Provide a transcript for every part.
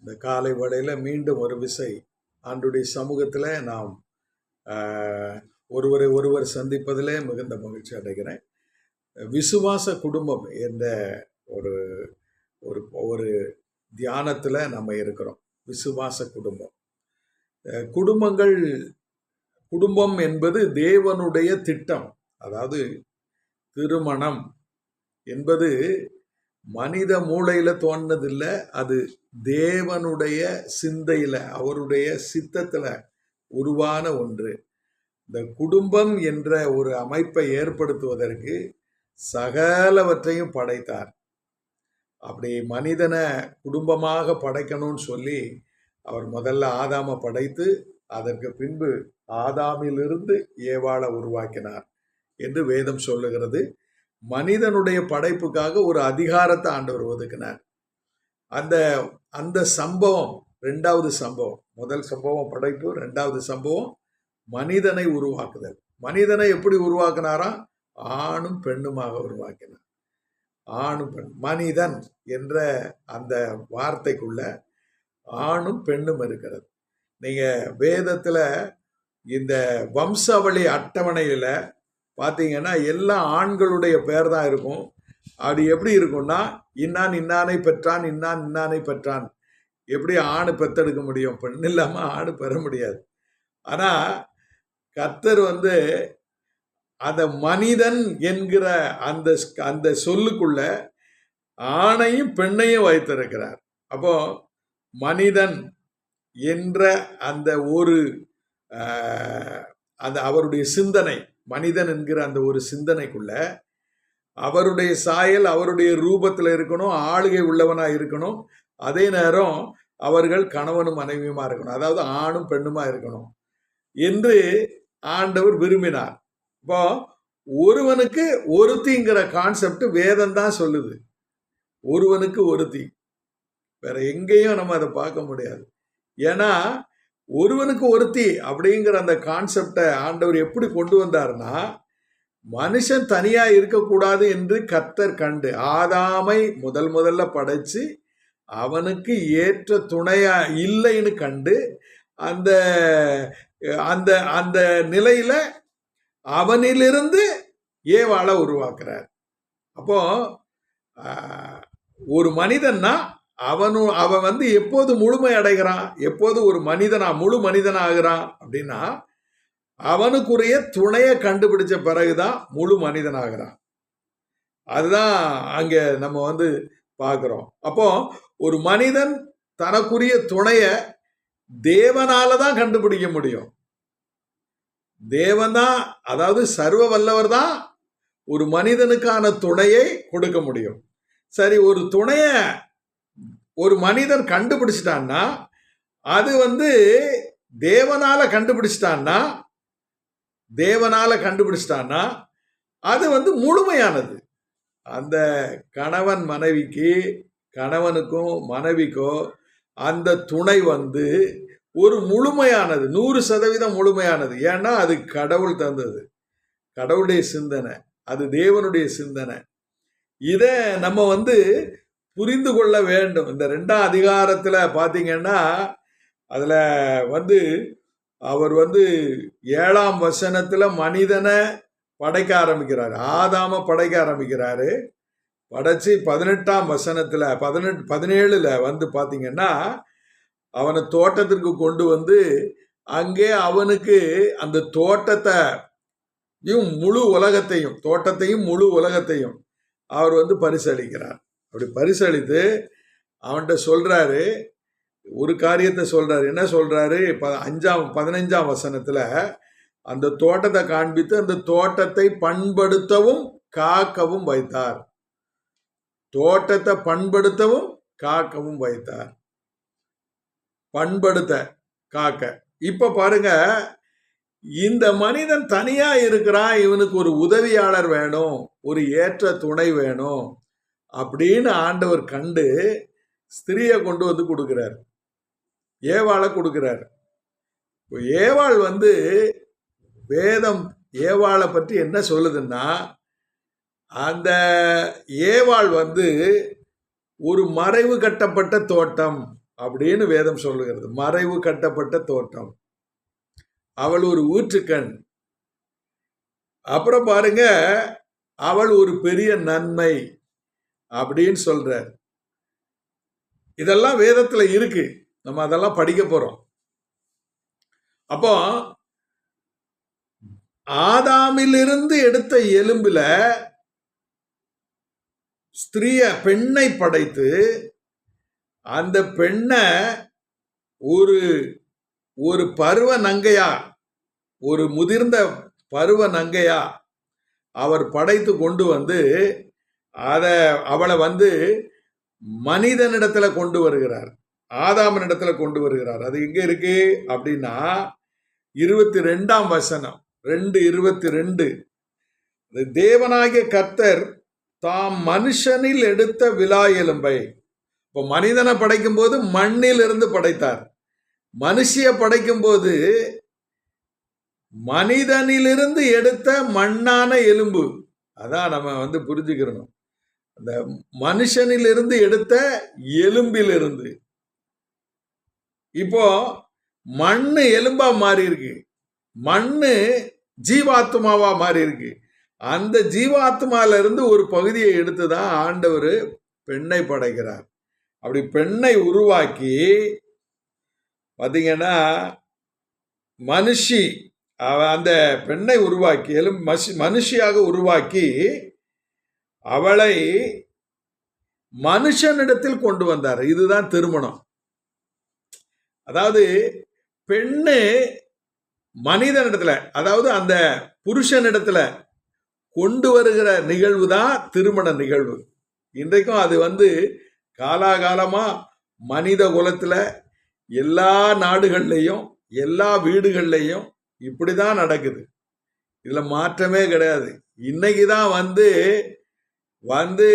இந்த காலை வேளையில் மீண்டும் ஒரு விசை. ஆண்டுடைய சமூகத்தில் நாம் ஒருவரை ஒருவர் சந்திப்பதிலே மிகுந்த மகிழ்ச்சி அடைகிறேன். விசுவாச குடும்பம் என்ற ஒரு ஒரு ஒரு தியானத்தில் நம்ம இருக்கிறோம். விசுவாச குடும்பம். குடும்பங்கள் குடும்பம் என்பது தேவனுடைய திட்டம். அதாவது திருமணம் என்பது மனித மூளையில தோன்றதில்லை அது தேவனுடைய சிந்தையில அவருடைய சித்தத்துல உருவான ஒன்று. இந்த குடும்பம் என்ற ஒரு அமைப்பை ஏற்படுத்துவதற்கு சகலவற்றையும் படைத்தார். அப்படி மனிதனை குடும்பமாக படைக்கணும்னு சொல்லி அவர் முதல்ல ஆதாமை படைத்து அதற்கு பின்பு ஆதாமிலிருந்து ஏவாளை உருவாக்கினார் என்று வேதம் சொல்லுகிறது. மனிதனுடைய படைப்புக்காக ஒரு அதிகாரத்தை ஆண்டவர் ஒதுக்கினார். அந்த அந்த சம்பவம் ரெண்டாவது சம்பவம் முதல் சம்பவம் படைப்பு ரெண்டாவது சம்பவம் மனிதனை உருவாக்குதல். மனிதனை எப்படி உருவாக்கினாரா? ஆணும் பெண்ணுமாக உருவாக்கினார். ஆணும் பெண் மனிதன் என்ற அந்த வார்த்தைக்குள்ள ஆணும் பெண்ணும் இருக்கிறது. நீங்க வேதத்துல இந்த வம்சாவளி அட்டவணையில பார்த்தீங்கன்னா எல்லா ஆண்களுடைய பெயர் தான் இருக்கும். அப்படி எப்படி இருக்கும்னா இன்னான் இன்னானை பெற்றான் இன்னான் இன்னானை பெற்றான். எப்படி ஆணு பெத்தெடுக்க முடியும்? பெண் இல்லாமல் ஆணு பெற முடியாது. ஆனால் கர்த்தர் வந்து அந்த மனிதன் என்கிற அந்த அந்த சொல்லுக்குள்ள ஆணையும் பெண்ணையும் வைத்திருக்கிறார். அப்போ மனிதன் என்ற அந்த ஒரு அந்த அவருடைய சிந்தனை மனிதன் என்கிற அந்த ஒரு சிந்தனைக்குள்ள அவருடைய சாயல் அவருடைய ரூபத்தில் இருக்கணும் ஆளுகை உள்ளவனாக இருக்கணும். அதே நேரம் அவர்கள் கணவனும் மனைவியுமா இருக்கணும். அதாவது ஆணும் பெண்ணுமா இருக்கணும் என்று ஆண்டவர் விரும்பினார். இப்போ ஒருவனுக்கு ஒருத்திங்கிற கான்செப்ட் வேதம் தான் சொல்லுது. ஒருவனுக்கு ஒருத்தி. வேற எங்கேயும் நம்ம அதை பார்க்க முடியாது. ஏன்னா ஒருவனுக்கு ஒருத்தி அப்படிங்கிற அந்த கான்செப்டை ஆண்டவர் எப்படி கொண்டு வந்தார்னா மனுஷன் தனியா இருக்கக்கூடாது என்று கத்தர் கண்டு ஆதாமை முதல் முதல்ல படைச்சு அவனுக்கு ஏற்ற துணையா இல்லைன்னு கண்டு அந்த அந்த அந்த நிலையில அவனிலிருந்து ஏவாளை உருவாக்குறார். அப்போ ஒரு மனிதன்னா அவனு அவன் வந்து எப்போது முழுமை அடைகிறான்? எப்போது ஒரு மனிதனா முழு மனிதனாகிறான் அப்படின்னா அவனுக்குரிய துணையை கண்டுபிடிச்ச பிறகுதான் முழு மனிதனாகிறான் அதுதான் அங்க நம்ம வந்து பார்க்குறோம். அப்போ ஒரு மனிதன் தனக்குரிய துணைய தேவனால தான் கண்டுபிடிக்க முடியும். தேவன் தான் அதாவது சர்வ வல்லவர் தான் ஒரு மனிதனுக்கான துணையை கொடுக்க முடியும். சரி ஒரு துணையை ஒரு மனிதன் கண்டுபிடிச்சிட்டான்னா அது வந்து தேவனால கண்டுபிடிச்சிட்டான்னா தேவனால கண்டுபிடிச்சிட்டான்னா அது வந்து முழுமையானது. அந்த கணவன் மனைவிக்கு கணவனுக்கும் மனைவிக்கோ அந்த துணை வந்து ஒரு முழுமையானது நூறு சதவீதம் முழுமையானது. ஏன்னா அது கடவுள் தந்தது. கடவுளுடைய சிந்தனை அது தேவனுடைய சிந்தனை. இதை நம்ம வந்து புரிந்து கொள்ள வேண்டும். இந்த ரெண்டாம் அதிகாரத்தில் பார்த்தீங்கன்னா அதில் வந்து அவர் வந்து ஏழாம் வசனத்தில் மனிதனை படைக்க ஆரம்பிக்கிறார். ஆதாம படைக்க ஆரம்பிக்கிறாரு. படைச்சு பதினெட்டாம் வசனத்தில் பதினெட்டு பதினேழுல வந்து பார்த்தீங்கன்னா அவனை தோட்டத்திற்கு கொண்டு வந்து அங்கே அவனுக்கு அந்த தோட்டத்தை யும் முழு உலகத்தையும் தோட்டத்தையும் முழு உலகத்தையும் அவர் வந்து பரிசளிக்கிறார். அப்படி பரிசளித்து அவன்கிட்ட சொல்றாரு ஒரு காரியத்தை சொல்றாரு. என்ன சொல்றாரு? ப அஞ்சாம் பதினஞ்சாம் வசனத்துல அந்த தோட்டத்தை காண்பித்து அந்த தோட்டத்தை பண்படுத்தவும் காக்கவும் வைத்தார். தோட்டத்தை பண்படுத்தவும் காக்கவும் வைத்தார். பண்படுத்த காக்க. இப்ப பாருங்க இந்த மனிதன் தனியா இருக்கிறான் இவனுக்கு ஒரு உதவியாளர் வேணும் ஒரு ஏற்ற துணை வேணும். அப்படின்னு ஆண்டவர் கண்டு ஸ்திரியை கொண்டு வந்து கொடுக்குறார். ஏவாளை கொடுக்குறார். இப்போ ஏவாள் வந்து வேதம் ஏவாளை பற்றி என்ன சொல்லுதுன்னா அந்த ஏவாள் வந்து ஒரு மறைவு கட்டப்பட்ட தோட்டம் அப்படின்னு வேதம் சொல்லுகிறது. மறைவு கட்டப்பட்ட தோட்டம். அவள் ஒரு ஊற்றுக்கண். அப்புறம் பாருங்க அவள் ஒரு பெரிய நன்மை. அப்படின்னு சொல்றார். இதெல்லாம் வேதத்துல இருக்கு. நம்ம அதெல்லாம் படிக்க போறோம். அப்போ ஆதாமிலிருந்து எடுத்த எலும்புல ஸ்திரீய பெண்ணை படைத்து அந்த பெண்ணை ஒரு ஒரு பருவ நங்கையா ஒரு முதிர்ந்த பருவ நங்கையா அவர் படைத்து கொண்டு வந்து அதை அவளை வந்து மனிதனிடத்துல கொண்டு வருகிறார். ஆதாமனிடத்துல கொண்டு வருகிறார். அது எங்க இருக்கு? அப்படின்னா இருபத்தி ரெண்டாம் வசனம் ரெண்டு இருபத்தி ரெண்டு தேவனாகிய கர்த்தர் தாம் மனுஷனில் எடுத்த விலா எலும்பை. இப்போ மனிதனை படைக்கும் போது மண்ணில் இருந்து படைத்தார். மனுஷிய படைக்கும் போது மனிதனிலிருந்து எடுத்த மண்ணான எலும்பு. அதான் நம்ம வந்து புரிஞ்சுக்கிறணும். அந்த மனுஷனிலிருந்து எடுத்த எலும்பிலிருந்து. இப்போ மண்ணு எலும்பா மாறி இருக்கு மண்ணு ஜீவாத்மாவா மாறி இருக்கு அந்த ஜீவாத்மால இருந்து ஒரு பகுதியை எடுத்து தான் ஆண்டவர் பெண்ணை படைக்கிறார். அப்படி பெண்ணை உருவாக்கி பார்த்தீங்கன்னா மனுஷி அந்த பெண்ணை உருவாக்கி எலும் மனுஷியாக உருவாக்கி அவளை மனுஷனிடத்தில் கொண்டு வந்தார். இதுதான் திருமணம். அதாவது பெண்ணு மனிதனிடத்துல அதாவது அந்த புருஷனிடத்துல கொண்டு வருகிற நிகழ்வு தான் திருமண நிகழ்வு. இன்றைக்கும் அது வந்து காலாகாலமா மனித குலத்துல எல்லா நாடுகள்லையும் எல்லா வீடுகள்லையும் இப்படிதான் நடக்குது. இதுல மாற்றமே கிடையாது. இன்னைக்கு தான் வந்து வந்து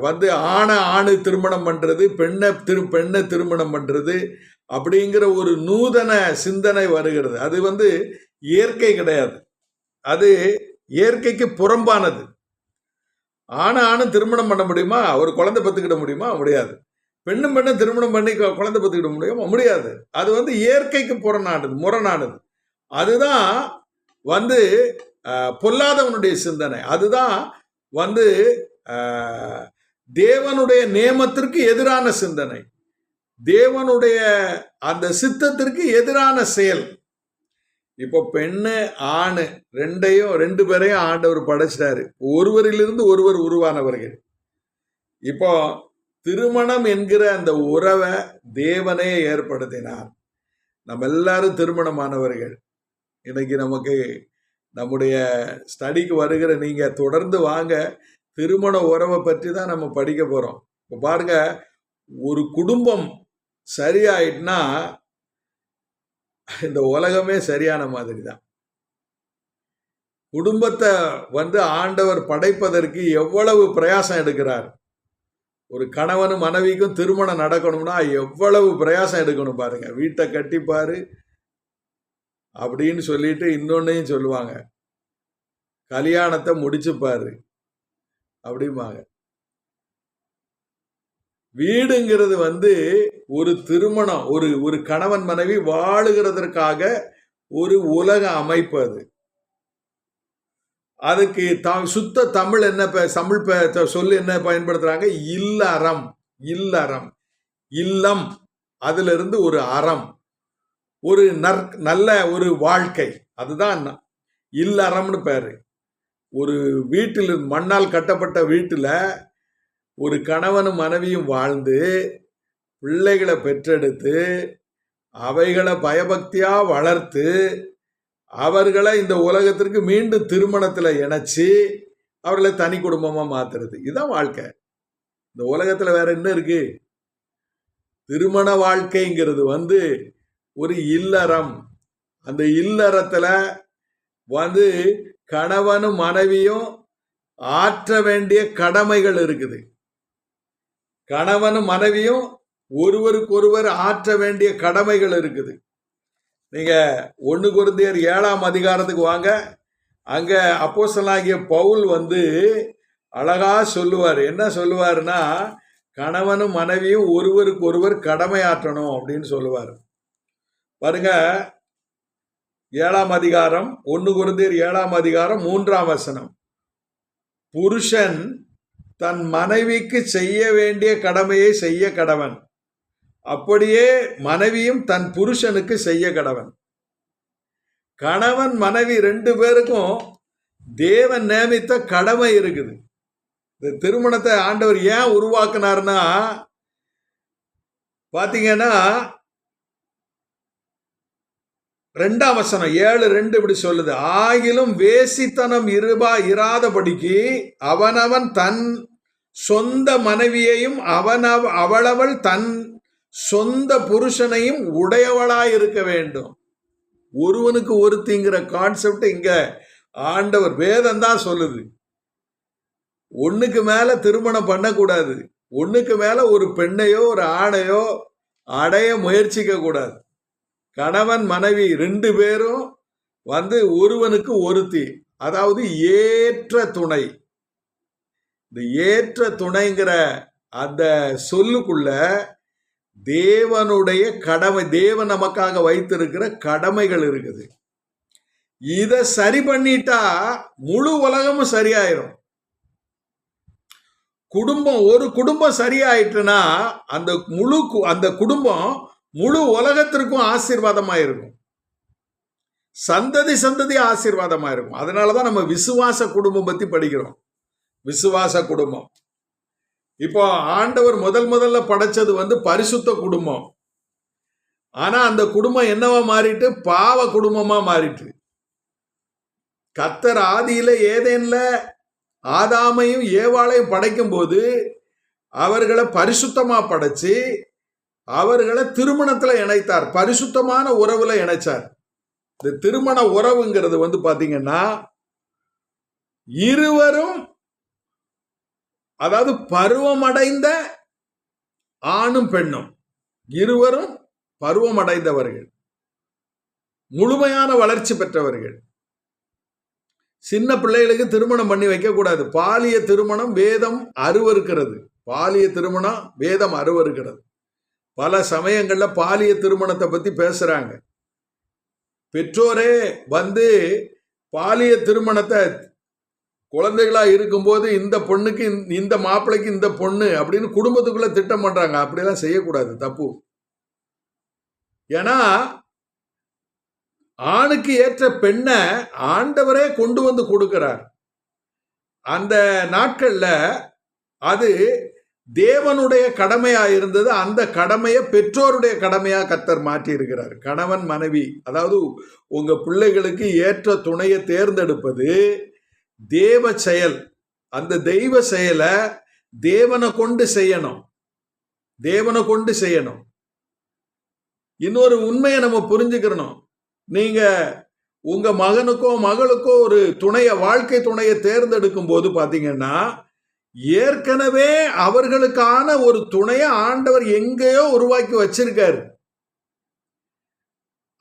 வந்து ஆணை ஆணு திருமணம் பண்ணுறது பெண்ணை திரு பெண்ணை திருமணம் பண்ணுறது அப்படிங்கிற ஒரு நூதன சிந்தனை வருகிறது. அது வந்து இயற்கை கிடையாது. அது இயற்கைக்கு புறம்பானது. ஆணை ஆணும் திருமணம் பண்ண முடியுமா? ஒரு குழந்தை பெற்றுக்கிட முடியுமா? முடியாது. பெண்ணும் பெண்ணும் திருமணம் பண்ணி குழந்தை பெற்றுக்கிட முடியுமா? முடியாது. அது வந்து இயற்கைக்கு புறநானது முரணானது அதுதான் வந்து பொல்லாதவனுடைய சிந்தனை. அதுதான் வந்து தேவனுடைய நேமத்திற்கு எதிரான சிந்தனை. தேவனுடைய அந்த சித்தத்திற்கு எதிரான செயல். இப்போ பெண்ணு ஆணு ரெண்டையும் ரெண்டு பேரையும் ஆண்டவர் படைச்சிட்டாரு. ஒருவரிலிருந்து ஒருவர் உருவானவர்கள். இப்போ திருமணம் என்கிற அந்த உறவை தேவனே ஏற்படுத்தினார். நம்ம எல்லாரும் திருமணமானவர்கள். இன்னைக்கு நமக்கு நம்முடைய ஸ்டடிக்கு வருகிற நீங்க தொடர்ந்து வாங்க. திருமண உறவை பற்றி தான் நம்ம படிக்க போறோம். இப்போ பாருங்க ஒரு குடும்பம் சரியாயிட்டுனா இந்த உலகமே சரியான மாதிரி தான் குடும்பத்தை வந்து ஆண்டவர் படைப்பதற்கு எவ்வளவு பிரயாசம் எடுக்கிறார். ஒரு கணவனும் மனைவிக்கும் திருமணம் நடக்கணும்னா எவ்வளவு பிரயாசம் எடுக்கணும் பாருங்க. வீட்டை கட்டிப்பாரு அப்படின்னு சொல்லிட்டு இன்னொன்னையும் சொல்லுவாங்க. கல்யாணத்தை முடிச்சுப்பாரு அப்படிம்பாங்க. வீடுங்கிறது வந்து ஒரு திருமணம் ஒரு ஒரு கணவன் மனைவி வாழுகிறதற்காக ஒரு உலக அமைப்பு அது. அதுக்கு த சுத்த தமிழ் என்ன தமிழ் சொல் சொல்லு என்ன பயன்படுத்துறாங்க? இல்லறம் இல்லறம். இல்லம் அதுல இருந்து ஒரு அறம். ஒரு நற் நல்ல ஒரு வாழ்க்கை. அதுதான் இல்லறம்னு பேர். ஒரு வீட்டில் மண்ணால் கட்டப்பட்ட வீட்டில் ஒரு கணவனும் மனைவியும் வாழ்ந்து பிள்ளைகளை பெற்றெடுத்து அவைகளை பயபக்தியாக வளர்த்து அவர்களை இந்த உலகத்திற்கு மீண்டும் திருமணத்தில் இணைச்சி அவர்களை தனி குடும்பமாக மாற்றுறது இதுதான் வாழ்க்கை. இந்த உலகத்தில் வேற என்ன இருக்கு? திருமண வாழ்க்கைங்கிறது வந்து ஒரு இல்லறம். அந்த இல்லறத்துல வந்து கணவனும் மனைவியும் ஆற்ற வேண்டிய கடமைகள் இருக்குது. கணவனும் மனைவியும் ஒருவருக்கொருவர் ஆற்ற வேண்டிய கடமைகள் இருக்குது. நீங்க ஒன்று குருந்தையர் ஏழாம் அதிகாரத்துக்கு வாங்க. அங்க அப்போசலாகிய பவுல் வந்து அழகா சொல்லுவார். என்ன சொல்லுவாருன்னா கணவனும் மனைவியும் ஒருவருக்கு ஒருவர் கடமையாற்றணும் அப்படின்னு சொல்லுவார். பாருங்க. ஏழாம் அதிகாரம் ஒன்று குருந்தீர் ஏழாம் அதிகாரம் மூன்றாம் வசனம். புருஷன் தன் மனைவிக்கு செய்ய வேண்டிய கடமையை செய்ய கடவன். அப்படியே மனைவியும் தன் புருஷனுக்கு செய்ய கடவன். கணவன் மனைவி ரெண்டு பேருக்கும் தேவன் நியமித்த கடமை இருக்குது. இந்த திருமணத்தை ஆண்டவர் ஏன் உருவாக்குனார்னா பாத்தீங்கன்னா ரெண்டாம் வசனம் ஏழு ரெண்டு இப்படி சொல்லுது. ஆகிலும் வேசித்தனம் இருபா இராதபடிக்கு அவனவன் தன் சொந்த மனைவியையும் அவனவ அவளவள் தன் சொந்த புருஷனையும் உடையவளாய் இருக்க வேண்டும். ஒருவனுக்கு ஒருத்திங்கிற கான்செப்ட் இங்க ஆண்டவர் வேதம் தான் சொல்லுது. ஒண்ணுக்கு மேல திருமணம் பண்ணக்கூடாது. ஒண்ணுக்கு மேல ஒரு பெண்ணையோ ஒரு ஆணையோ அடைய முயற்சிக்க கூடாது கணவன் மனைவி ரெண்டு பேரும் வந்து ஒருவனுக்கு ஒருத்தி அதாவது ஏற்ற துணை. இந்த ஏற்ற துணைங்கிற அந்த சொல்லுக்குள்ள தேவனுடைய கடமை தேவன் நமக்காக வைத்திருக்கிற கடமைகள் இருக்குது. இத சரி பண்ணிட்டா முழு உலகமும் சரியாயிரும். குடும்பம் ஒரு குடும்பம் சரியாயிட்டுனா அந்த முழு கு- அந்த குடும்பம் முழு உலகத்திற்கும் ஆசீர்வாதமாக இருக்கும். சந்ததி சந்ததி ஆசீர்வாதமாக இருக்கும். அதனாலதான் நம்ம விசுவாச குடும்பம் பற்றி படிக்கிறோம். விசுவாச குடும்பம். இப்போ ஆண்டவர் முதல் முதல்ல படைச்சது வந்து பரிசுத்த குடும்பம். ஆனால் அந்த குடும்பம் என்னவா மாறிட்டு? பாவ குடும்பமாக மாறிட்டு. கத்தர் ஆதியில ஏதேனில் ஆதாமையும் ஏவாளையும் படைக்கும் போது அவர்களை பரிசுத்தமாக படைச்சு அவர்களை திருமணத்தில் இணைத்தார். பரிசுத்தமான உறவுல இணைச்சார். இந்த திருமண உறவுங்கிறது வந்து பாத்தீங்கன்னா இருவரும் அதாவது பருவமடைந்த ஆணும் பெண்ணும். இருவரும் பருவமடைந்தவர்கள். முழுமையான வளர்ச்சி பெற்றவர்கள். சின்ன பிள்ளைகளுக்கு திருமணம் பண்ணி வைக்க கூடாது பாலிய திருமணம் வேதம் அருவருக்கிறது பாலிய திருமணம் வேதம் அருவருக்கிறது பல சமயங்களில் பாலிய திருமணத்தை பற்றி பேசுகிறாங்க பெற்றோரே வந்து பாலிய திருமணத்தை குழந்தைகளாக இருக்கும்போது இந்த பொண்ணுக்கு இந்த- இந்த மாப்பிள்ளைக்கு இந்த பொண்ணு அப்படின்னு குடும்பத்துக்குள்ளே திட்டம் பண்ணுறாங்க அப்படியெல்லாம் செய்யக்கூடாது தப்பு. ஏன்னா ஆணுக்கு ஏற்ற பெண்ணை ஆண்டவரே கொண்டு வந்து கொடுக்கிறார். அந்த நாட்களில் அது தேவனுடைய கடமையா இருந்தது அந்த கடமையை பெற்றோருடைய கடமையா கத்தர் மாற்றி இருக்கிறார் கணவன் மனைவி அதாவது உங்க பிள்ளைகளுக்கு ஏற்ற துணையை தேர்ந்தெடுப்பது தேவ செயல். அந்த தெய்வ செயலை தேவனை கொண்டு செய்யணும். தேவனை கொண்டு செய்யணும். இன்னொரு உண்மையை நம்ம புரிஞ்சுக்கிறணும். நீங்க உங்க மகனுக்கோ மகளுக்கோ ஒரு துணைய வாழ்க்கை துணையை தேர்ந்தெடுக்கும் போது பாத்தீங்கன்னா ஏற்கனவே அவர்களுக்கான ஒரு துணையை ஆண்டவர் எங்கேயோ உருவாக்கி வச்சிருக்காரு.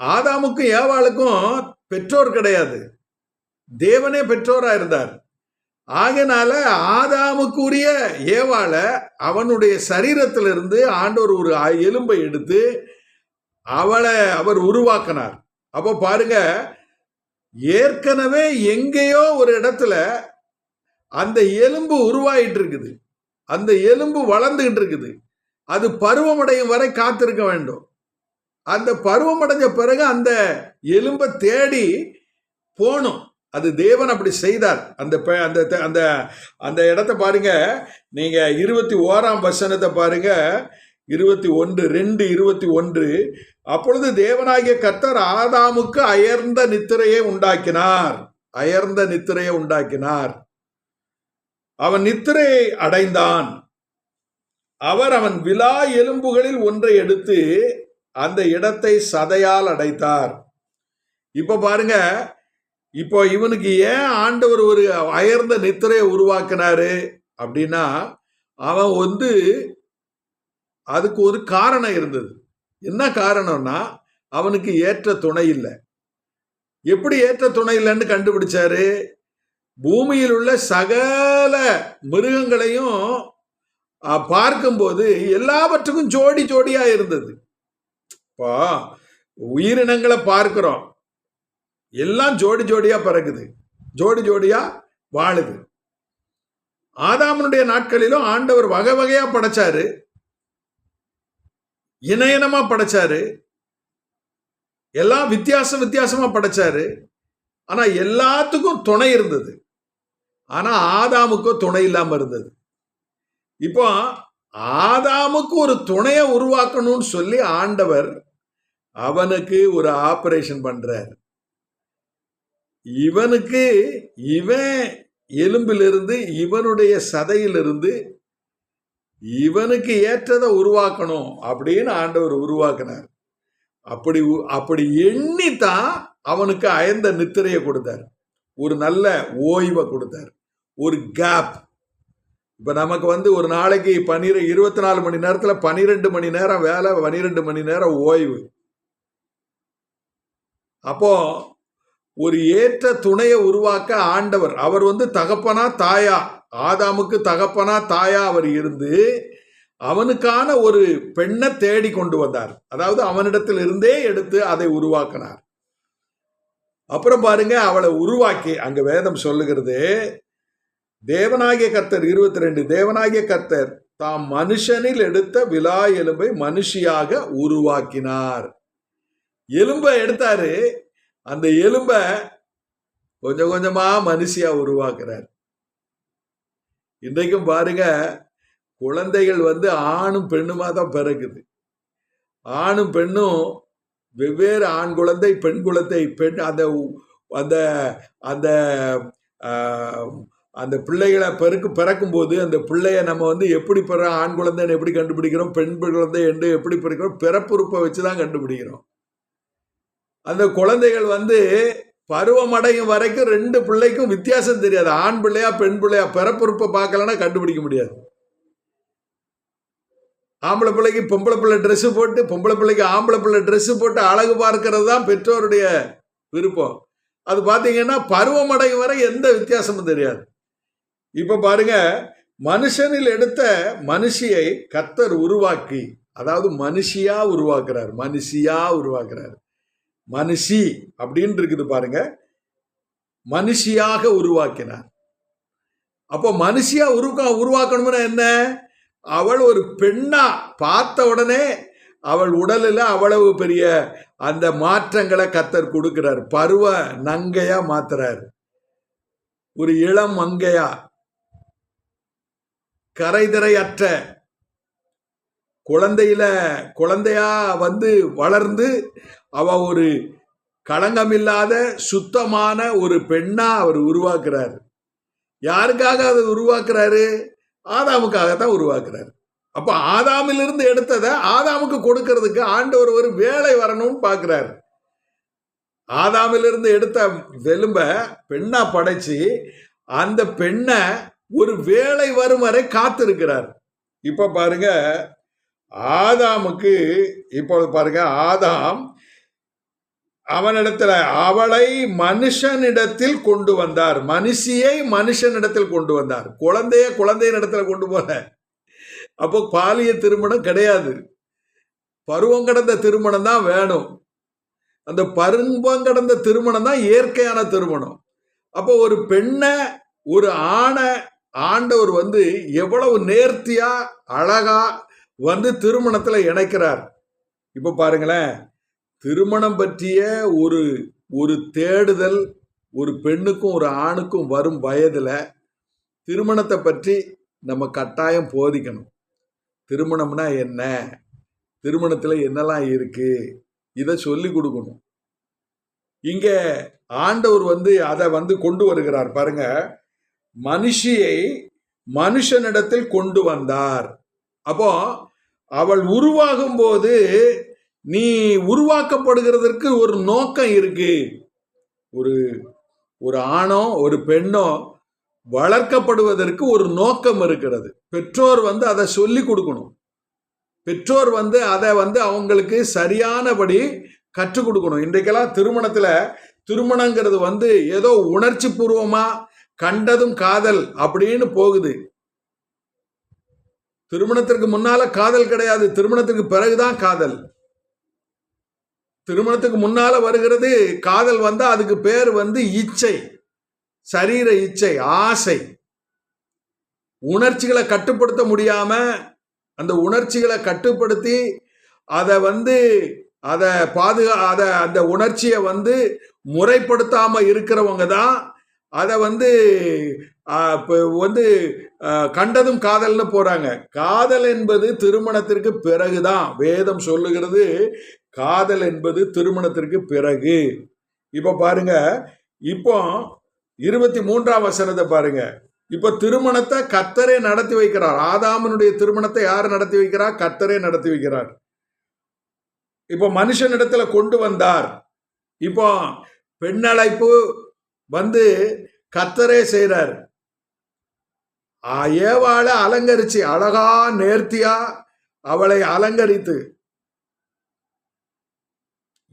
ஆதாமுக்கும் ஏவாளுக்கும் பெற்றோர் கிடையாது. தேவனே பெற்றோரா இருந்தார். ஆகையினால ஆதாமுக்குரிய ஏவாள அவனுடைய சரீரத்திலிருந்து ஆண்டவர் ஒரு எலும்பை எடுத்து அவளை அவர் உருவாக்கினார். அப்போ பாருங்க ஏற்கனவே எங்கேயோ ஒரு இடத்துல அந்த எலும்பு உருவாயிட்டு இருக்குது அந்த எலும்பு வளர்ந்துகிட்டு இருக்குது அது பருவமடையும் வரை காத்திருக்க வேண்டும். அந்த பருவமடைஞ்ச பிறகு அந்த எலும்பை தேடி போகணும். அது தேவன் அப்படி செய்தார். அந்த அந்த அந்த அந்த இடத்த பாருங்க. நீங்க இருபத்தி ஓராம் வசனத்தை பாருங்க. இருபத்தி ஒன்று ரெண்டு இருபத்தி ஒன்று. அப்பொழுது தேவனாகிய கர்த்தர் ஆதாமுக்கு அயர்ந்த நித்திரையை உண்டாக்கினார். அயர்ந்த நித்திரையை உண்டாக்கினார். அவன் நித்திரையை அடைந்தான். அவர் அவன் விழா எலும்புகளில் ஒன்றை எடுத்து அந்த இடத்தை சதையால் அடைத்தார். இப்ப பாருங்க இப்போ இவனுக்கு ஏன் ஆண்டவர் ஒரு அயர்ந்த நித்திரையை உருவாக்கினாரு அப்படின்னா அவன் வந்து அதுக்கு ஒரு காரணம் இருந்தது. என்ன காரணம்னா அவனுக்கு ஏற்ற துணை இல்லை. எப்படி ஏற்ற துணை இல்லைன்னு கண்டுபிடிச்சாரு? பூமியில் உள்ள சகல மிருகங்களையும் பார்க்கும்போது எல்லாவற்றுக்கும் ஜோடி ஜோடியா இருந்தது. இப்போ உயிரினங்களை பார்க்கிறோம். எல்லாம் ஜோடி ஜோடியா பறக்குது. ஜோடி ஜோடியா வாழுது. ஆதாமனுடைய நாட்களிலும் ஆண்டவர் வகை வகையா படைச்சாரு. இணையனமா படைச்சாரு. எல்லாம் வித்தியாசம் வித்தியாசமா படைச்சாரு. ஆனா எல்லாத்துக்கும் துணை இருந்தது. ஆனா ஆதாமுக்கும் துணை இல்லாம இருந்தது. இப்போ ஆதாமுக்கு ஒரு துணையை உருவாக்கணும்னு சொல்லி ஆண்டவர் அவனுக்கு ஒரு ஆபரேஷன் பண்றார். இவனுக்கு இவன் எலும்பிலிருந்து இவனுடைய சதையிலிருந்து இவனுக்கு ஏற்றதை உருவாக்கணும் அப்படின்னு ஆண்டவர் உருவாக்கினார். அப்படி உ- அப்படி எண்ணித்தான் அவனுக்கு அயந்த நித்திரையை கொடுத்தார். ஒரு நல்ல ஓய்வை கொடுத்தார். ஒரு கேப் இப்போ நமக்கு வந்து ஒரு நாளைக்கு பன்னிர இருபத்தி நாலு மணி நேரத்தில் பன்னிரெண்டு மணி நேரம் வேலை பன்னிரெண்டு மணி நேரம் ஓய்வு. அப்போ ஒரு ஏற்ற துணையை உருவாக்க ஆண்டவர் அவர் வந்து தகப்பனா தாயா ஆதாமுக்கு தகப்பனா தாயா அவர் இருந்து அவனுக்கான ஒரு பெண்ணை தேடி கொண்டு வந்தார். அதாவது அவனிடத்தில் இருந்தே எடுத்து அதை உருவாக்கினார். அப்புறம் பாருங்க அவளை உருவாக்கி அங்க வேதம் சொல்லுகிறது தேவனாகிய கர்த்தர் இருபத்தி ரெண்டு தேவனாகிய கர்த்தர் தாம் மனுஷனில் எடுத்த விலா எலும்பை மனுஷியாக உருவாக்கினார். எலும்பை எடுத்தாரு அந்த எலும்பை கொஞ்சம் கொஞ்சமா மனுஷியா உருவாக்குறார். இன்றைக்கும் பாருங்க குழந்தைகள் வந்து ஆணும் பெண்ணுமா தான் பிறகுது ஆணும் பெண்ணும் வெவ்வேறு ஆண் குழந்தை பெண் குழந்தை பெண் அந்த அந்த அந்த அந்த பிள்ளைகளை பெருக்கு பிறக்கும்போது அந்த பிள்ளைய நம்ம வந்து எப்படி பிற ஆண் குழந்தைன்னு எப்படி கண்டுபிடிக்கிறோம் பெண் குழந்தை என்று எப்படி பிறக்கிறோம் பிறப்புறுப்பை வச்சு தான் கண்டுபிடிக்கிறோம். அந்த குழந்தைகள் வந்து பருவமடையும் வரைக்கும் ரெண்டு பிள்ளைக்கும் வித்தியாசம் தெரியாது. ஆண் பிள்ளையா பெண் பிள்ளையா பிறப்புறுப்பை பார்க்கலன்னா கண்டுபிடிக்க முடியாது. ஆம்பளை பிள்ளைக்கு பொம்பளை பிள்ளை ட்ரெஸ்ஸு போட்டு பொம்பளை பிள்ளைக்கு ஆம்பளை பிள்ளை ட்ரெஸ்ஸு போட்டு அழகு பார்க்கறது தான் பெற்றோருடைய விருப்பம். அது பார்த்தீங்கன்னா பருவமடையும் வரை எந்த வித்தியாசமும் தெரியாது. இப்போ பாருங்க மனுஷனில் எடுத்த மனுஷியை கத்தர் உருவாக்கி அதாவது மனுஷியா உருவாக்குறார் மனுஷியா உருவாக்குறார். மனுஷி அப்படின்னு இருக்குது பாருங்க மனுஷியாக உருவாக்கினார். அப்போ மனுஷியா உருவா உருவாக்கணும்னா என்ன? அவள் ஒரு பெண்ணா பார்த்த உடனே அவள் உடலில் அவ்வளவு பெரிய அந்த மாற்றங்களை கத்தர் கொடுக்கிறார். பருவ நங்கையா மாத்துறார். ஒரு இளம் மங்கையா கரைதிரையற்ற குழந்தையில குழந்தையா வந்து வளர்ந்து அவ ஒரு களங்கமில்லாத சுத்தமான ஒரு பெண்ணா அவர் உருவாக்குறாரு. யாருக்காக அதை உருவாக்குறாரு? ஆதாமுக்காகத்தான் உருவாக்குறாரு. அப்ப ஆதாமிலிருந்து எடுத்ததை ஆதாமுக்கு கொடுக்கறதுக்கு ஆண்டவர் ஒரு வேலை வரணும்னு பார்க்குறாரு ஆதாமிலிருந்து எடுத்த வெலும்ப பெண்ணா படைச்சு அந்த பெண்ணை ஒரு வேலை வரும் வரை காத்திருக்கிறார். இப்ப பாருங்க ஆதாமுக்கு இப்பொழுது பாருங்க ஆதாம் அவனிடத்துல அவளை மனுஷனிடத்தில் கொண்டு வந்தார். மனுஷியை மனுஷனிடத்தில் கொண்டு வந்தார். குழந்தைய குழந்தையின் இடத்துல கொண்டு போல. அப்போ பாலிய திருமணம் கிடையாது. பருவம் கடந்த திருமணம் தான் வேணும். அந்த பருவம் கடந்த திருமணம் தான் இயற்கையான திருமணம். அப்போ ஒரு பெண்ணை ஒரு ஆணை ஆண்டவர் வந்து எவ்வளவு நேர்த்தியா அழகா வந்து திருமணத்துல இணைக்கிறார். இப்ப பாருங்களேன் திருமணம் பற்றிய ஒரு ஒரு தேடுதல் ஒரு பெண்ணுக்கும் ஒரு ஆணுக்கும் வரும் வயதுல திருமணத்தை பற்றி நம்ம கட்டாயம் போதிக்கணும். திருமணம்னா என்ன? திருமணத்துல என்னெல்லாம் இருக்கு? இதை சொல்லி கொடுக்கணும். இங்க ஆண்டவர் வந்து அதை வந்து கொண்டு வருகிறார். பாருங்க மனுஷியை மனுஷனிடத்தில் கொண்டு வந்தார். அப்போ அவள் உருவாகும் போது நீ உருவாக்கப்படுகிறதற்கு ஒரு நோக்கம் இருக்கு. ஒரு ஒரு ஆணோ ஒரு பெண்ணோ வளர்க்கப்படுவதற்கு ஒரு நோக்கம் இருக்கிறது. பெற்றோர் வந்து அதை சொல்லி கொடுக்கணும். பெற்றோர் வந்து அதை வந்து அவங்களுக்கு சரியானபடி கற்றுக் கொடுக்கணும். இன்றைக்கெல்லாம் திருமணத்துல திருமணங்கிறது வந்து ஏதோ உணர்ச்சி பூர்வமா கண்டதும் காதல் அப்படின்னு போகுது. திருமணத்திற்கு முன்னால காதல் கிடையாது. திருமணத்திற்கு பிறகுதான் காதல். திருமணத்துக்கு முன்னால வருகிறது காதல் வந்தா அதுக்கு பேர் வந்து இச்சை. சரீர இச்சை ஆசை. உணர்ச்சிகளை கட்டுப்படுத்த முடியாம அந்த உணர்ச்சிகளை கட்டுப்படுத்தி அதை வந்து அதை பாதுகா அதை அந்த உணர்ச்சியை வந்து முறைப்படுத்தாம இருக்கிறவங்க தான் அதை வந்து இப்போ வந்து கண்டதும் காதல்னு போறாங்க. காதல் என்பது திருமணத்திற்கு பிறகுதான். வேதம் சொல்லுகிறது காதல் என்பது திருமணத்திற்கு பிறகு. இப்ப பாருங்க இப்போ இருபத்தி மூன்றாம் வசனத்தை பாருங்க. இப்ப திருமணத்தை கத்தரே நடத்தி வைக்கிறார். ஆதாமனுடைய திருமணத்தை யார் நடத்தி வைக்கிறார் கத்தரே நடத்தி வைக்கிறார். இப்போ மனுஷனிடத்துல கொண்டு வந்தார். இப்போ பெண்ணழைப்பு வந்து கத்தரே செய்றார். ஆ, ஏவாளை அலங்கரிச்சு அழகா நேர்த்தியா அவளை அலங்கரித்து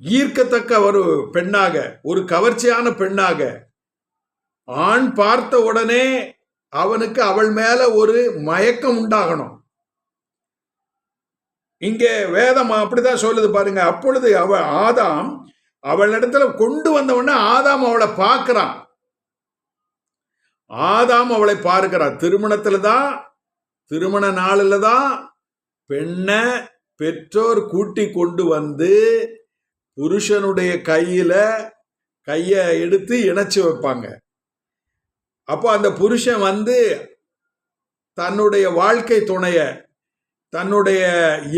ஈர்க்கத்தக்க ஒரு பெண்ணாக ஒரு கவர்ச்சியான பெண்ணாக ஆண் பார்த்த உடனே அவனுக்கு அவள் மேல ஒரு மயக்கம் உண்டாகணும். இங்கே வேதம் அப்படிதான் சொல்லுது பாருங்க. அப்பொழுது அவ ஆதாம் அவள் இடத்துல கொண்டு வந்தவொடனே ஆதாம் அவளை பார்க்கிறான். ஆதாம் அவளை பார்க்கிறான் திருமணத்துல தான் திருமண நாளில் தான் பெண்ணை பெற்றோர் கூட்டி கொண்டு வந்து புருஷனுடைய கையில கையை எடுத்து இணைச்சு வைப்பாங்க. அப்போ அந்த புருஷன் வந்து தன்னுடைய வாழ்க்கை துணைய தன்னுடைய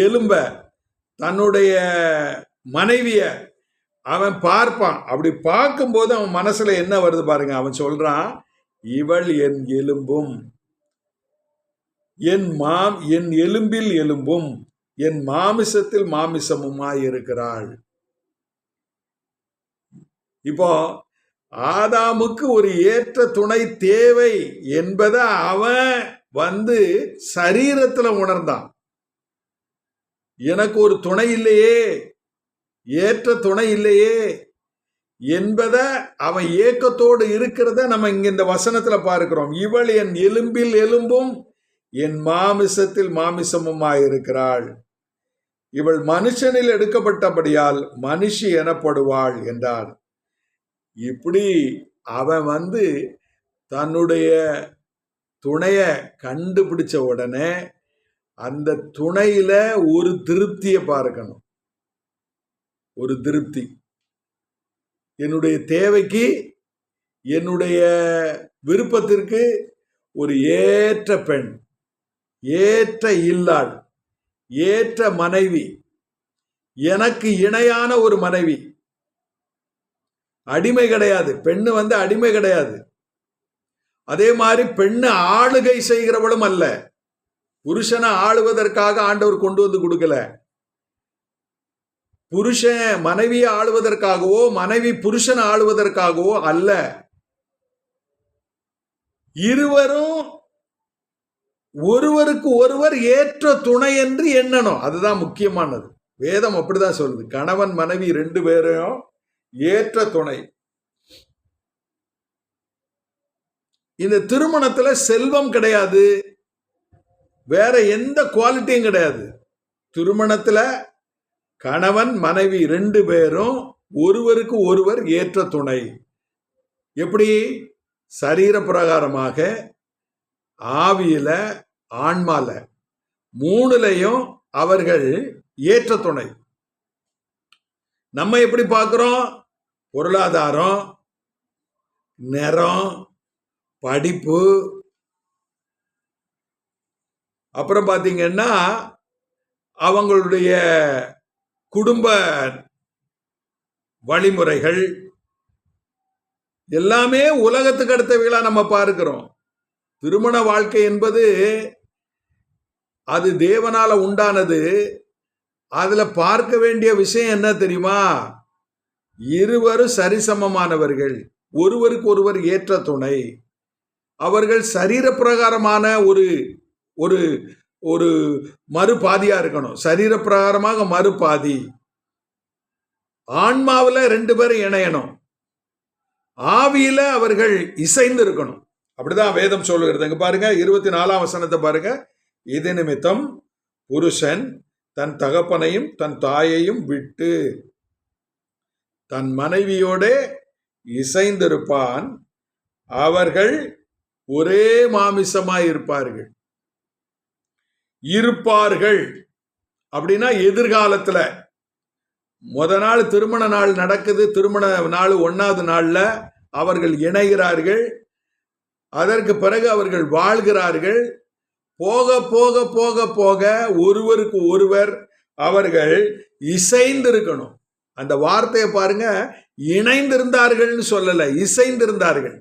எலும்ப தன்னுடைய மனைவிய அவன் பார்ப்பான். அப்படி பார்க்கும்போது அவன் மனசுல என்ன வருது பாருங்க. அவன் சொல்றான் இவள் என் எலும்பும் என் மாம் என் எலும்பில் எலும்பும் என் மாமிசத்தில் மாமிசமுமாய் இருக்கிறாள் இப்போ ஆதாமுக்கு ஒரு ஏற்ற துணை தேவை என்பதை அவன் வந்து சரீரத்துல உணர்ந்தான். எனக்கு ஒரு துணை இல்லையே. ஏற்ற துணை இல்லையே என்பதை அவன் ஏக்கத்தோடு இருக்கிறத நம்ம இங்க இந்த வசனத்துல பார்க்கிறோம். இவள் என் எலும்பில் எலும்பும் என் மாமிசத்தில் மாமிசமுமாயிருக்கிறாள். இவள் மனுஷனில் எடுக்கப்பட்டபடியால் மனுஷி எனப்படுவாள் என்றார். இப்படி அவன் வந்து தன்னுடைய துணைய கண்டுபிடிச்ச உடனே அந்த துணையில ஒரு திருப்தியை பார்க்கணும். ஒரு திருப்தி. என்னுடைய தேவைக்கு என்னுடைய விருப்பத்திற்கு ஒரு ஏற்ற பெண் ஏற்ற இல்லாள் ஏற்ற மனைவி எனக்கு இணையான ஒரு மனைவி. அடிமை கிடையாது. பெண்ணு வந்து அடிமை கிடையாது. அதே மாதிரி பெண்ணு ஆளுகை செய்கிறவளும் அல்ல. புருஷனை ஆளுவதற்காக ஆண்டவர் கொண்டு வந்து கொடுக்கல. புருஷன் மனைவியை ஆளுவதற்காகவோ மனைவி புருஷனை ஆளுவதற்காகவோ அல்ல. இருவரும் ஒருவருக்கு ஒருவர் ஏற்ற துணை என்று எண்ணணும். அதுதான் முக்கியமானது. வேதம் அப்படிதான் சொல்லுது. கணவன் மனைவி ரெண்டு பேரையும் ஏற்ற துணை. இந்த திருமணத்துல செல்வம் கிடையாது. வேற எந்த குவாலிட்டியும் கிடையாது. திருமணத்துல கணவன் மனைவி ரெண்டு பேரும் ஒருவருக்கு ஒருவர் ஏற்ற துணை. எப்படி? சரீர பிரகாரமாக ஆவியில ஆன்மால. மூணுலையும் அவர்கள் ஏற்ற துணை. நம்ம எப்படி பார்க்கிறோம்? பொருளாதாரம் நிறம் படிப்பு. அப்புறம் பார்த்தீங்கன்னா அவங்களுடைய குடும்ப வழிமுறைகள் எல்லாமே உலகத்துக்கு அடுத்தவைகளா நம்ம பார்க்கிறோம். திருமண வாழ்க்கை என்பது அது தேவனால உண்டானது. அதுல பார்க்க வேண்டிய விஷயம் என்ன தெரியுமா? இருவரும் சரிசமமானவர்கள். ஒருவருக்கு ஒருவர் ஏற்ற துணை. அவர்கள் சரீர பிரகாரமான ஒரு ஒரு ஒரு மறுபாதியா இருக்கணும். சரீர பிரகாரமாக மறுபாதி. ஆன்மாவில் ரெண்டு பேரும் இணையணும். ஆவியில அவர்கள் இசைந்து இருக்கணும் அப்படிதான் வேதம் சொல்லுகிறது. இங்க பாருங்க இருபத்தி நாலாம் வசனத்தை பாருங்க. இது நிமித்தம் புருஷன் தன் தகப்பனையும் தன் தாயையும் விட்டு தன் மனைவியோட இசைந்திருப்பான். அவர்கள் ஒரே மாமிசமாய் இருப்பார்கள் இருப்பார்கள். அப்படின்னா எதிர்காலத்துல. முத நாள் திருமண நாள் நடக்குது. திருமண நாள் ஒன்னாவது நாள்ல அவர்கள் இணைகிறார்கள். அதற்கு பிறகு அவர்கள் வாழ்கிறார்கள். போக போக போக போக ஒருவருக்கு ஒருவர் அவர்கள் இசைந்திருக்கணும். அந்த வார்த்தையை பாருங்க. இணைந்திருந்தார்கள்னு சொல்லல. இசைந்திருந்தார்கள்.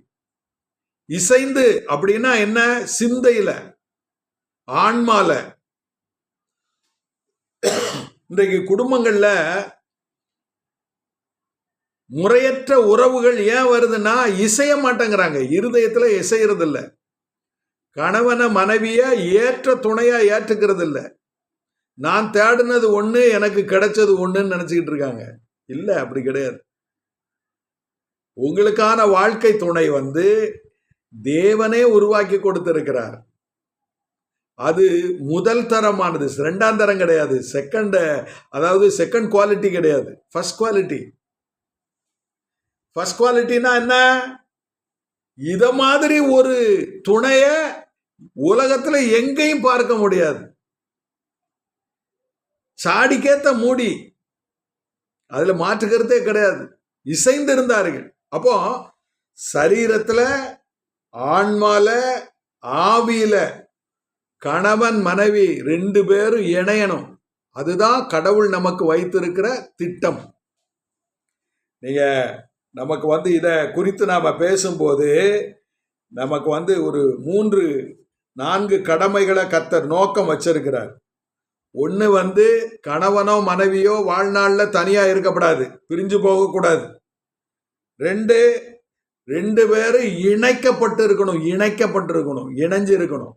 இசைந்து அப்படின்னா என்ன? சிந்தையில. ஆன்மால. இன்றைக்கு குடும்பங்கள்ல முறையற்ற உறவுகள் ஏன் வருதுன்னா இசைய மாட்டேங்கிறாங்க. இருதயத்துல இசைகிறது இல்ல கணவனை மனைவிய ஏற்ற துணையா ஏற்றுக்கிறது இல்ல நான் தேடினது ஒண்ணு எனக்கு கிடைச்சது ஒண்ணுன்னு நினைச்சுக்கிட்டு இருக்காங்க. இல்ல அப்படி கிடையாது. உங்களுக்கான வாழ்க்கை துணை வந்து தேவனே உருவாக்கி கொடுத்திருக்கிறார். அது முதல் தரமானது. ரெண்டாம் தரம் கிடையாது. செகண்ட் அதாவது செகண்ட் குவாலிட்டி கிடையாது. ஃபர்ஸ்ட் குவாலிட்டி ஃபர்ஸ்ட் குவாலிட்டினா என்ன? இத மாதிரி ஒரு துணைய உலகத்துல எங்கேயும் பார்க்க முடியாது. சாடிக்கேத்த மூடி. அதுல மாற்றுக்கிறதே கிடையாது. இசைந்திருந்தார்கள் அப்போ சரீரத்துல ஆன்மால ஆவியில கணவன் மனைவி ரெண்டு பேரும் இணையணும். அதுதான் கடவுள் நமக்கு வைத்திருக்கிற திட்டம். நீங்க நமக்கு வந்து இதை குறித்து நாம பேசும்போது நமக்கு வந்து ஒரு மூன்று நான்கு கடமைகளை கத்தர் நோக்கம் வச்சிருக்கிறார். ஒன்று வந்து கணவனோ மனைவியோ வாழ்நாளில் தனியாக இருக்கப்படாது பிரிஞ்சு போகக்கூடாது. ரெண்டு ரெண்டு பேரும் இணைக்கப்பட்டு இருக்கணும் இணைக்கப்பட்டு இருக்கணும் இணைஞ்சு இருக்கணும்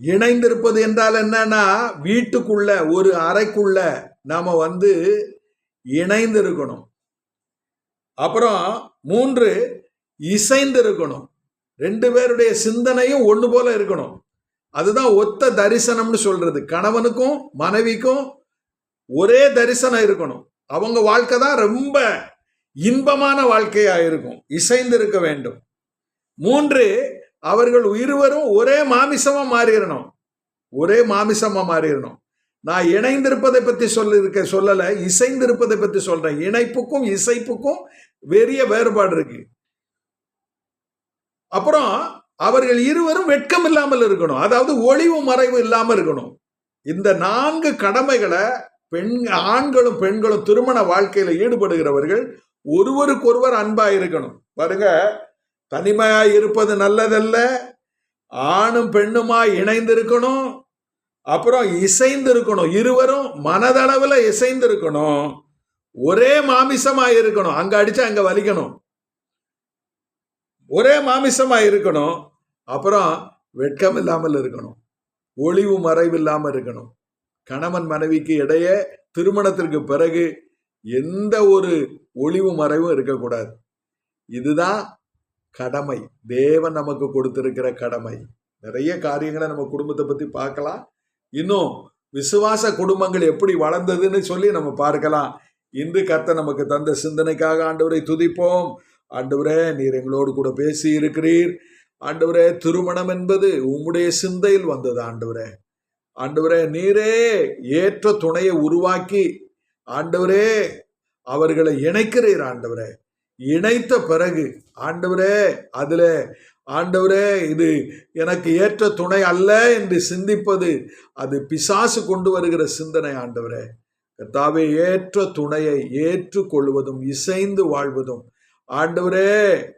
இணைந்திருப்பது என்றால் என்னன்னா வீட்டுக்குள்ள ஒரு அறைக்குள்ள நாம வந்து இணைந்து இருக்கணும் அப்புறம் மூன்று இசைந்து இருக்கணும் ரெண்டு பேருடைய சிந்தனையும் ஒன்று போல இருக்கணும். அதுதான் ஒத்த தரிசனம்னு சொல்றது. கணவனுக்கும் மனைவிக்கும் ஒரே தரிசனம் இருக்கணும். அவங்க வாழ்க்கை தான் ரொம்ப இன்பமான வாழ்க்கையா இருக்கும். இசைந்து இருக்க வேண்டும். மூன்று அவர்கள் இருவரும் ஒரே மாமிசமா மாறிடணும் ஒரே மாமிசமா மாறிடணும் நான் இணைந்திருப்பதை பத்தி சொல்லிருக்க சொல்லல இசைந்திருப்பதை பத்தி சொல்றேன். இணைப்புக்கும் இசைப்புக்கும் பெரிய வேறுபாடு இருக்கு. அப்புறம் அவர்கள் இருவரும் வெட்கம் இல்லாமல் இருக்கணும். அதாவது ஒளிவு மறைவு இல்லாமல் இருக்கணும். இந்த நான்கு கடமைகளை பெண் ஆண்களும் பெண்களும் திருமண வாழ்க்கையில ஈடுபடுகிறவர்கள் ஒருவருக்கொருவர் அன்பா இருக்கணும் பாருங்க தனிமையாய் இருப்பது நல்லதல்ல. ஆணும் பெண்ணுமாய் இணைந்திருக்கணும். அப்புறம் இசைந்திருக்கணும். இருவரும் மனதளவில் இசைந்திருக்கணும். ஒரே மாமிசமாக இருக்கணும். அங்கே அடித்து அங்கே வலிக்கணும். ஒரே மாமிசமாக இருக்கணும். அப்புறம் வெட்கம் இல்லாமல் இருக்கணும். ஒளிவு மறைவு இல்லாமல் இருக்கணும். கணவன் மனைவிக்கு இடையே திருமணத்திற்கு பிறகு எந்த ஒரு ஒளிவு மறைவும் இருக்கக்கூடாது. இதுதான் கடமை. தேவன் நமக்கு கொடுத்திருக்கிற கடமை. நிறைய காரியங்களை நம்ம குடும்பத்தை பத்தி பார்க்கலாம். இன்னும் விசுவாச குடும்பங்கள் எப்படி வளர்ந்ததுன்னு சொல்லி நம்ம பார்க்கலாம். இன்று கத்த நமக்கு தந்த சிந்தனைக்காக ஆண்டவரை துதிப்போம். ஆண்டவரே நீர் எங்களோடு கூட பேசி இருக்கிறீர். ஆண்டவரே திருமணம் என்பது உம்முடைய சிந்தையில் வந்தது ஆண்டவரே. ஆண்டவரே நீரே ஏற்ற துணையை உருவாக்கி ஆண்டவரே அவர்களை இணைக்கிறீர் ஆண்டவரே. இணைத்த பிறகு ஆண்டவரே அதுல ஆண்டவரே இது எனக்கு ஏற்ற துணை அல்ல என்று சிந்திப்பது அது பிசாசு கொண்டு வருகிற சிந்தனை ஆண்டவரே. கர்த்தாவே ஏற்ற துணையை ஏற்றுக்கொள்வதும் இசைந்து வாழ்வதும் ஆண்டவரே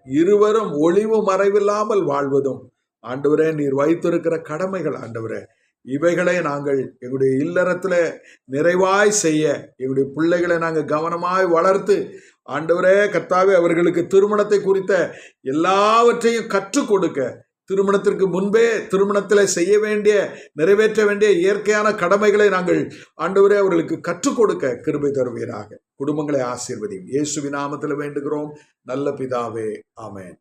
இருவரும் ஒளிவு மறைவில்லாமல் வாழ்வதும் ஆண்டவரே நீர் வைத்திருக்கிற கடமைகள் ஆண்டவரே. இவைகளை நாங்கள் எங்களுடைய இல்லறத்துல நிறைவாய் செய்ய எங்களுடைய பிள்ளைகளை நாங்கள் கவனமாய் வளர்த்து ஆண்டவரே கர்த்தாவே அவர்களுக்கு திருமணத்தை குறித்த எல்லாவற்றையும் கற்றுக் கொடுக்க. திருமணத்திற்கு முன்பே திருமணத்தில் செய்ய வேண்டிய நிறைவேற்ற வேண்டிய இயற்கையான கடமைகளை நாங்கள் ஆண்டவரே அவர்களுக்கு கற்றுக் கொடுக்க கிருபை தருவீராக. குடும்பங்களை ஆசீர்வதியும் இயேசுவி நாமத்தில் வேண்டுகிறோம். நல்ல பிதாவே ஆமேன்.